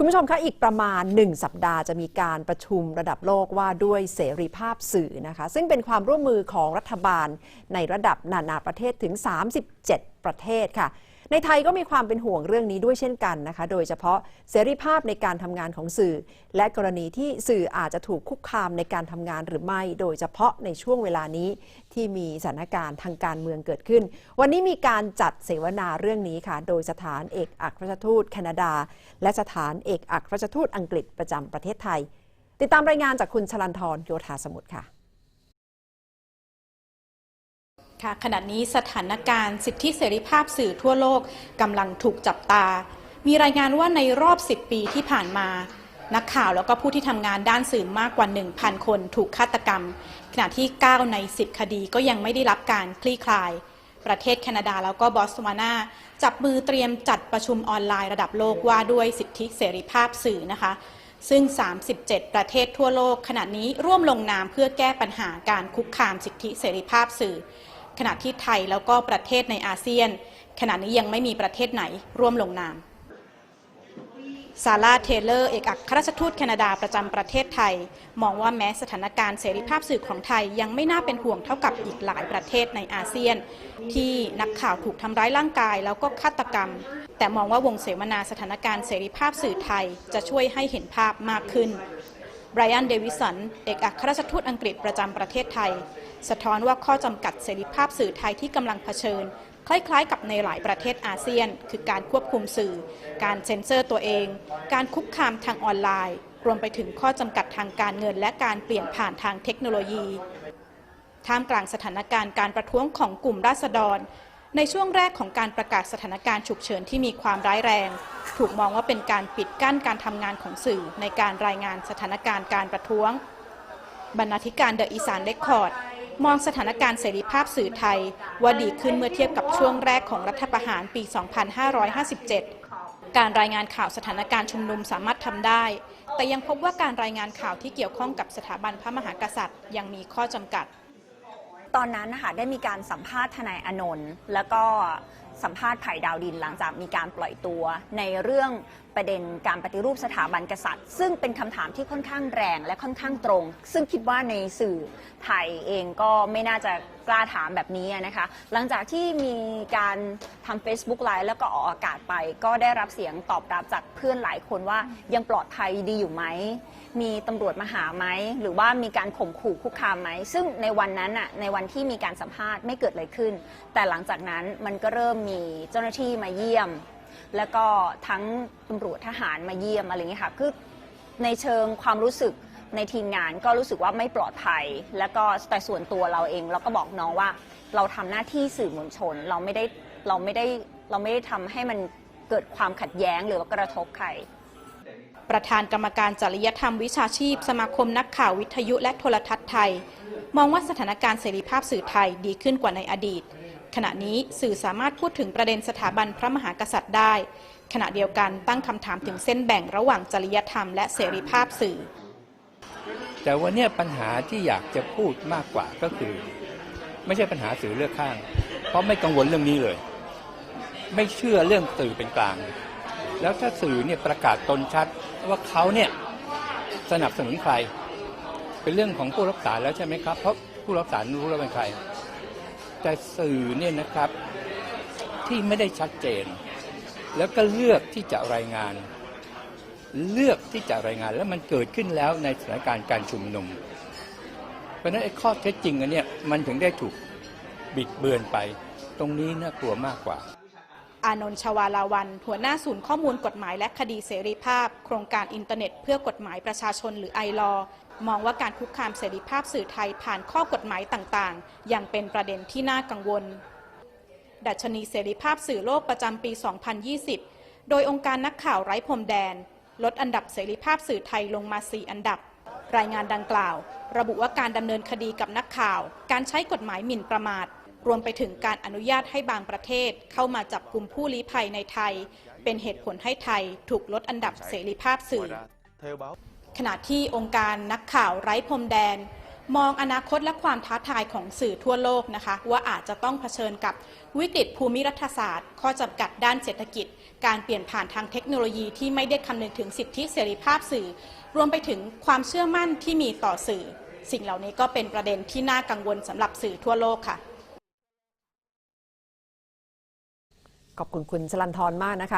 คุณผู้ชมคะอีกประมาณ 1 สัปดาห์จะมีการประชุมระดับโลกว่าด้วยเสรีภาพสื่อนะคะ ซึ่งเป็นความร่วมมือของรัฐบาลในระดับนานาประเทศถึง 37 ประเทศค่ะ ในไทยก็มีความเป็นห่วงเรื่องนี้ด้วยเช่นกันนะคะ โดยเฉพาะเสรีภาพในการทำงานของสื่อ และกรณีที่สื่ออาจจะถูกคุกคามในการทำงานหรือไม่ โดยเฉพาะในช่วงเวลานี้ที่มีสถานการณ์ทางการเมืองเกิดขึ้น วันนี้มีการจัดเสวนาเรื่องนี้ค่ะ โดยสถานเอกอัครราชทูตแคนาดา และสถานเอกอัครราชทูตอังกฤษประจำประเทศไทย ติดตามรายงานจากคุณชลันทรโยธาสมุทรค่ะ ค่ะขณะนี้สถานการณ์สิทธิเสรีภาพสื่อทั่วโลกกำลังถูกจับตา มีรายงานว่าในรอบ 10 ปีที่ผ่านมา นักข่าวแล้วก็ผู้ที่ทำงานด้านสื่อมากกว่า 1,000 คนถูกฆาตกรรม ขณะที่ 9 ใน 10 คดีก็ยังไม่ได้รับการคลี่คลาย ประเทศแคนาดาแล้วก็บอสวานาจับมือเตรียมจัดประชุมออนไลน์ระดับโลกว่าด้วยสิทธิเสรีภาพสื่อนะคะซึ่ง 37 ประเทศทั่วโลก ขณะนี้ร่วมลงนามเพื่อแก้ปัญหาการคุกคามสิทธิเสรีภาพสื่อ ขณะที่ไทยแล้วก็ประเทศในอาเซียน ขณะนี้ยังไม่มีประเทศไหนร่วมลงนามซาร่าเทเลอร์เอกอัครราชทูตแคนาดาประจำประเทศไทย มองว่าแม้สถานการณ์เสรีภาพสื่อของไทยยังไม่น่าเป็นห่วงเท่ากับอีกหลายประเทศในอาเซียน ที่นักข่าวถูกทำร้ายร่างกายแล้วก็ฆาตกรรม แต่มองว่าวงเสวนาสถานการณ์เสรีภาพสื่อไทยจะช่วยให้เห็นภาพมากขึ้นไบรอันเดวิสันเอกอัครราชทูตอังกฤษประจำประเทศไทย สะท้อนว่าข้อจำกัดเสรีภาพสื่อไทยที่กำลังเผชิญ คล้ายๆ กับในหลายประเทศอาเซียน คือการควบคุมสื่อ การเซ็นเซอร์ตัวเอง การคุกคามทางออนไลน์ รวมไปถึงข้อจำกัดทางการเงิน และการเปลี่ยนผ่านทางเทคโนโลยี ท่ามกลางสถานการณ์การประท้วงของกลุ่มราษฎร ในช่วงแรกของการประกาศสถานการณ์ฉุกเฉินที่มีความร้ายแรง ถูกมองว่าเป็นการปิดกั้นการทำงานของสื่อในการรายงานสถานการณ์การประท้วง บรรณาธิการเดอะอีสานเรคคอร์ด มองสถานการณ์เสรีภาพสื่อไทย ว่าดีขึ้นเมื่อเทียบกับช่วงแรกของรัฐประหารปี 2557 การรายงานข่าวสถานการณ์ชุมนุมสามารถทำได้ แต่ยังพบว่าการรายงานข่าวที่เกี่ยวข้องกับสถาบันพระมหากษัตริย์ ยังมีข้อจำกัด ตอนนั้นนะคะได้มีการสัมภาษณ์ทนายอนนท์แล้วก็สัมภาษณ์ไผ่ดาวดินหลังจากมีการปล่อยตัวในเรื่อง ประเด็นการปฏิรูปสถาบันกษัตริย์ ซึ่งเป็นคำถามที่ค่อนข้างแรงและค่อนข้างตรง ซึ่งคิดว่าในสื่อไทยเองก็ไม่น่าจะกล้าถามแบบนี้นะคะ หลังจากที่มีการทำ Facebook Live แล้วก็ออกอากาศไป ก็ได้รับเสียงตอบรับจากเพื่อนหลายคนว่ายังปลอดภัยดีอยู่ไหม มีตำรวจมาหาไหม หรือว่ามีการข่มขู่คุกคามไหม ซึ่งในวันนั้นอะในวันที่มีการสัมภาษณ์ไม่เกิดอะไรขึ้น แต่หลังจากนั้นมันก็เริ่มมีเจ้าหน้าที่มาเยี่ยม แล้วก็ทั้งตำรวจทหารมาเยี่ยมอะไรเงี้ยค่ะคือในเชิงความรู้สึกในทีมงานก็รู้สึกว่าไม่ปลอดภัย แล้วก็แต่ส่วนตัวเราเองเราก็บอกน้องว่า เราทำหน้าที่สื่อมวลชน เราไม่ได้เราไม่ได้เราไม่ได้ทำให้มันเกิดความขัดแย้งหรือว่ากระทบใครประธานกรรมการจริยธรรมวิชาชีพ สมาคมนักข่าววิทยุและโทรทัศน์ไทย มองว่าสถานการณ์เสรีภาพสื่อไทยดีขึ้นกว่าในอดีต ขณะนี้สื่อสามารถพูดถึงประเด็นสถาบันพระมหากษัตริย์ได้ ขณะเดียวกันตั้งคำถามถึงเส้นแบ่งระหว่างจริยธรรมและเสรีภาพสื่อ แต่วันนี้ปัญหาที่อยากจะพูดมากกว่าก็คือ ไม่ใช่ปัญหาสื่อเลือกข้าง เพราะไม่กังวลเรื่องนี้เลย ไม่เชื่อเรื่องสื่อเป็นกลาง แล้วถ้าสื่อเนี่ยประกาศตนชัดว่าเขาเนี่ยสนับสนุนใคร เป็นเรื่องของผู้รับสารแล้วใช่ไหมครับ เพราะผู้รับสารรู้แล้วเป็นใคร แต่สื่อเนี่ยนะครับที่ไม่ได้ชัดเจน แล้วก็เลือกที่จะรายงาน เลือกที่จะรายงานแล้วมันเกิดขึ้นแล้วในสถานการณ์การชุมนุม เพราะนั้นไอ้ข้อเท็จจริงอันเนี้ยมันถึงได้ถูกบิดเบือนไป ตรงนี้น่ากลัวมากกว่า อานนท์ชวาลาวัน หัวหน้าศูนย์ข้อมูลกฎหมายและคดีเสรีภาพ โครงการอินเทอร์เน็ตเพื่อกฎหมายประชาชนหรือไอรอมองว่าการคุกคามเสรีภาพสื่อไทยผ่านข้อกฎหมายต่างๆ ยังเป็นประเด็นที่น่ากังวล ดัชนีเสรีภาพสื่อโลกประจำปี 2020 โดยองค์การนักข่าวไร้พรมแดน ลดอันดับเสรีภาพสื่อไทยลงมา 4 อันดับ รายงานดังกล่าว ระบุว่าการดำเนินคดีกับนักข่าว การใช้กฎหมายหมิ่นประมาท รวมไปถึงการอนุญาตให้บางประเทศเข้ามาจับกลุ่มผู้ลี้ภัยในไทย เป็นเหตุผลให้ไทยถูกลดอันดับเสรีภาพสื่อ ขณะที่องค์การนักข่าวไร้พรมแดน มองอนาคตและความท้าทายของสื่อทั่วโลกนะคะ ว่าอาจจะต้องเผชิญกับวิกฤตภูมิรัฐศาสตร์ ข้อจำกัดด้านเศรษฐกิจ การเปลี่ยนผ่านทางเทคโนโลยีที่ไม่ได้คำนึงถึงสิทธิเสรีภาพสื่อ รวมไปถึงความเชื่อมั่นที่มีต่อสื่อ สิ่งเหล่านี้ก็เป็นประเด็นที่น่ากังวลสำหรับสื่อทั่วโลกค่ะ ขอบคุณคุณสลันทรมากนะคะ